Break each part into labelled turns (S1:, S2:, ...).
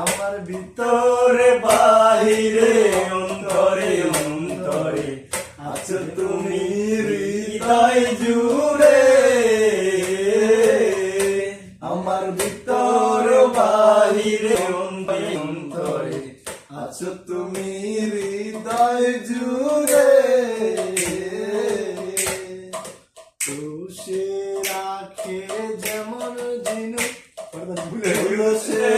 S1: আমার ভিতরে,
S2: বাহিরে, অন্তরে অন্তরে আছো তুমি হৃদয় জুড়ে। আমার ভিতর, বাহিরে, অন্তরে অন্তরে
S1: আছো তুমি হৃদয় জুড়ে। তুষে রাখে যেমন জিনু
S2: তুলসের আবরণে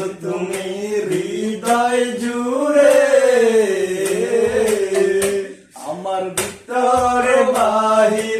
S2: আছো তুমি হৃদয়
S1: জুড়ে। আমার
S2: ভিতরে বাহির